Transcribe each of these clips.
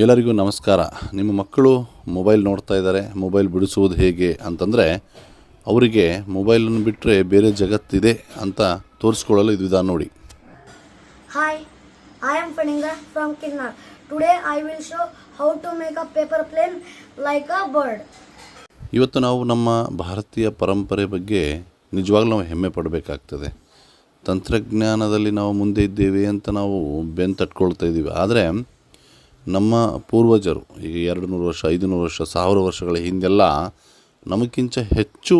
ಎಲ್ಲರಿಗೂ ನಮಸ್ಕಾರ. ನಿಮ್ಮ ಮಕ್ಕಳು ಮೊಬೈಲ್ ನೋಡ್ತಾ ಇದ್ದಾರೆ ಮೊಬೈಲ್ ಬಿಡಿಸುವುದು ಹೇಗೆ ಅಂತಂದರೆ ಅವರಿಗೆ ಮೊಬೈಲನ್ನು ಬಿಟ್ಟರೆ ಬೇರೆ ಜಗತ್ತಿದೆ ಅಂತ ತೋರಿಸ್ಕೊಳ್ಳಲು ಇದು ವಿಧಾನ ನೋಡಿ. Hi I am Phaninga from Kinnar today I will show how to make a paper plane like a bird ಇವತ್ತು ನಾವು ನಮ್ಮ ಭಾರತೀಯ ಪರಂಪರೆ ಬಗ್ಗೆ ನಿಜವಾಗ್ಲೂ ನಾವು ಹೆಮ್ಮೆ ಪಡಬೇಕಾಗ್ತದೆ. ತಂತ್ರಜ್ಞಾನದಲ್ಲಿ ನಾವು ಮುಂದೆ ಇದ್ದೇವೆ ಅಂತ ನಾವು ಬೆನ್ ತಟ್ಕೊಳ್ತಾ ಇದ್ದೀವಿ. ಆದರೆ ನಮ್ಮ ಪೂರ್ವಜರು, ಈಗ ಎರಡು ನೂರು ವರ್ಷ ಐದು ನೂರು ವರ್ಷ, ಸಾವಿರ ವರ್ಷಗಳ ಹಿಂದೆಲ್ಲ ನಮಗಿಂತ ಹೆಚ್ಚು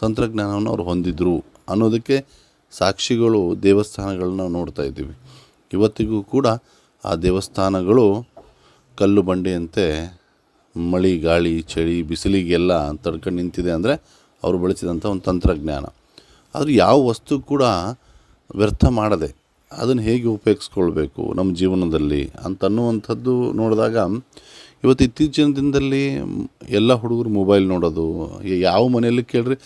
ತಂತ್ರಜ್ಞಾನವನ್ನು ಅವರು ಹೊಂದಿದ್ರು ಅನ್ನೋದಕ್ಕೆ ಸಾಕ್ಷಿಗಳು ದೇವಸ್ಥಾನಗಳನ್ನ ನೋಡ್ತಾ ಇದ್ದೀವಿ. ಇವತ್ತಿಗೂ ಕೂಡ ಆ ದೇವಸ್ಥಾನಗಳು ಕಲ್ಲು ಬಂಡೆಯಂತೆ ಮಳೆ, ಗಾಳಿ, ಚಳಿ, ಬಿಸಿಲಿಗೆಲ್ಲ ತಡ್ಕೊಂಡು ನಿಂತಿದೆ ಅಂದರೆ ಅವರು ಬಳಸಿದಂಥ ಒಂದು ತಂತ್ರಜ್ಞಾನ. ಆದರೆ ಯಾವ ವಸ್ತು ಕೂಡ ವ್ಯರ್ಥ ಮಾಡದೆ ಅದನ್ನು ಹೇಗೆ ಉಪಯೋಗಿಸ್ಕೊಳ್ಬೇಕು ನಮ್ಮ ಜೀವನದಲ್ಲಿ ಅಂತ ಅನ್ನುವಂಥದ್ದು ನೋಡಿದಾಗ ಇವತ್ತು ಇತ್ತೀಚಿನ ದಿನದಲ್ಲಿ ಎಲ್ಲ ಹುಡುಗರು ಮೊಬೈಲ್ ನೋಡೋದು ಯಾವ ಮನೆಯಲ್ಲಿ ಕೇಳ್ರಿ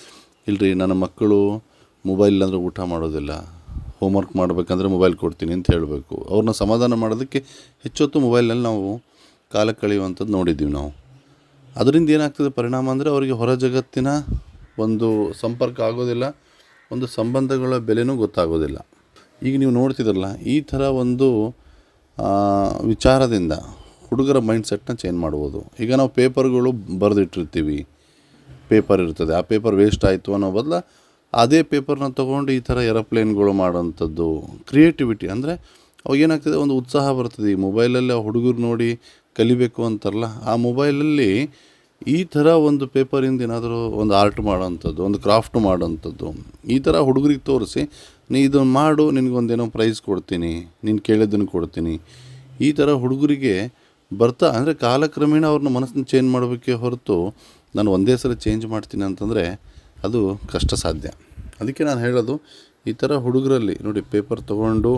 ಇಲ್ಲರಿ ನನ್ನ ಮಕ್ಕಳು ಮೊಬೈಲ್ ಅಂದರೆ ಊಟ ಮಾಡೋದಿಲ್ಲ, ಹೋಮ್ವರ್ಕ್ ಮಾಡಬೇಕಂದ್ರೆ ಮೊಬೈಲ್ ಕೊಡ್ತೀನಿ ಅಂತ ಹೇಳಬೇಕು. ಅವ್ರನ್ನ ಸಮಾಧಾನ ಮಾಡೋದಕ್ಕೆ ಹೆಚ್ಚೊತ್ತು ಮೊಬೈಲ್ನಲ್ಲಿ ನಾವು ಕಾಲ ಕಳೆಯುವಂಥದ್ದು ನೋಡಿದ್ದೀವಿ ನಾವು. ಅದರಿಂದ ಏನಾಗ್ತದೆ ಪರಿಣಾಮ ಅಂದರೆ ಅವರಿಗೆ ಹೊರ ಜಗತ್ತಿನ ಒಂದು ಸಂಪರ್ಕ ಆಗೋದಿಲ್ಲ, ಒಂದು ಸಂಬಂಧಗಳ ಬೆಲೆನೂ ಗೊತ್ತಾಗೋದಿಲ್ಲ. ಈಗ ನೀವು ನೋಡ್ತಿದ್ರಲ್ಲ, ಈ ಥರ ಒಂದು ವಿಚಾರದಿಂದ ಹುಡುಗರ ಮೈಂಡ್ಸೆಟ್ನ ಚೇಂಜ್ ಮಾಡ್ಬೋದು. ಈಗ ನಾವು ಪೇಪರ್ಗಳು ಬರೆದಿಟ್ಟಿರ್ತೀವಿ. ಪೇಪರ್ ಇರ್ತದೆ. ಆ ಪೇಪರ್ ವೇಸ್ಟ್ ಆಯಿತು ಅನ್ನೋ ಬದಲು ಅದೇ ಪೇಪರ್ನ ತೊಗೊಂಡು ಈ ಥರ ಏರೋಪ್ಲೇನ್ಗಳು ಮಾಡೋಂಥದ್ದು ಕ್ರಿಯೇಟಿವಿಟಿ ಅಂದರೆ ಅವಾಗ ಏನಾಗ್ತದೆ, ಒಂದು ಉತ್ಸಾಹ ಬರ್ತದೆ. ಈ ಮೊಬೈಲಲ್ಲಿ ಆ ಹುಡುಗರು ನೋಡಿ ಕಲಿಬೇಕು ಅಂತಾರಲ್ಲ, ಆ ಮೊಬೈಲಲ್ಲಿ ಈ ಥರ ಒಂದು ಪೇಪರಿಂದ ಏನಾದರೂ ಒಂದು ಆರ್ಟ್ ಮಾಡೋವಂಥದ್ದು, ಒಂದು ಕ್ರಾಫ್ಟ್ ಮಾಡೋವಂಥದ್ದು, ಈ ಥರ ಹುಡುಗರಿಗೆ ತೋರಿಸಿ, ನೀ ಇದನ್ನು ಮಾಡು, ನಿನಗೊಂದೇನೋ ಪ್ರೈಸ್ ಕೊಡ್ತೀನಿ, ನೀನು ಕೇಳಿದ್ದನ್ನು ಕೊಡ್ತೀನಿ. ಈ ಥರ ಹುಡುಗರಿಗೆ ಬರ್ತಾ, ಅಂದರೆ ಕಾಲಕ್ರಮೇಣ ಅವ್ರನ್ನ ಮನಸ್ಸನ್ನ ಚೇಂಜ್ ಮಾಡಬೇಕೆ ಹೊರತು ನಾನು ಒಂದೇ ಸಲ ಚೇಂಜ್ ಮಾಡ್ತೀನಿ ಅಂತಂದರೆ ಅದು ಕಷ್ಟ ಸಾಧ್ಯ ಅದಕ್ಕೆ ನಾನು ಹೇಳೋದು, ಈ ಥರ ಹುಡುಗರಲ್ಲಿ, ನೋಡಿ ಪೇಪರ್ ತೊಗೊಂಡು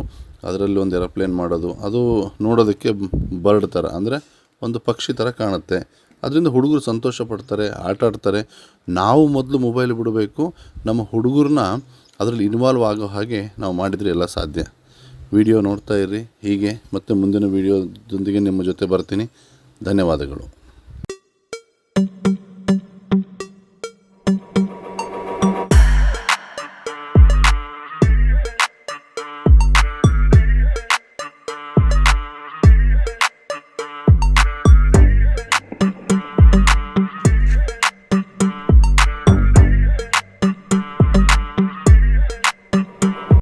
ಅದರಲ್ಲಿ ಒಂದು ಏರೋಪ್ಲೇನ್ ಮಾಡೋದು, ಅದು ನೋಡೋದಕ್ಕೆ ಬರ್ಡ್ ಥರ, ಅಂದರೆ ಒಂದು ಪಕ್ಷಿ ಥರ ಕಾಣುತ್ತೆ. ಅದರಿಂದ ಹುಡುಗರು ಸಂತೋಷ ಪಡ್ತಾರೆ, ಆಟ ಆಡ್ತಾರೆ. ನಾವು ಮೊದಲು ಮೊಬೈಲ್ ಬಿಡಬೇಕು. ನಮ್ಮ ಹುಡುಗರನ್ನ ಅದರಲ್ಲಿ ಇನ್ವಾಲ್ವ್ ಆಗೋ ಹಾಗೆ ನಾವು ಮಾಡಿದರೆ ಎಲ್ಲ ಸಾಧ್ಯ. ವಿಡಿಯೋ ನೋಡ್ತಾ ಇರ್ರಿ. ಹೀಗೆ ಮತ್ತೆ ಮುಂದಿನ ವಿಡಿಯೋದೊಂದಿಗೆ ನಿಮ್ಮ ಜೊತೆ ಬರ್ತೀನಿ. ಧನ್ಯವಾದಗಳು.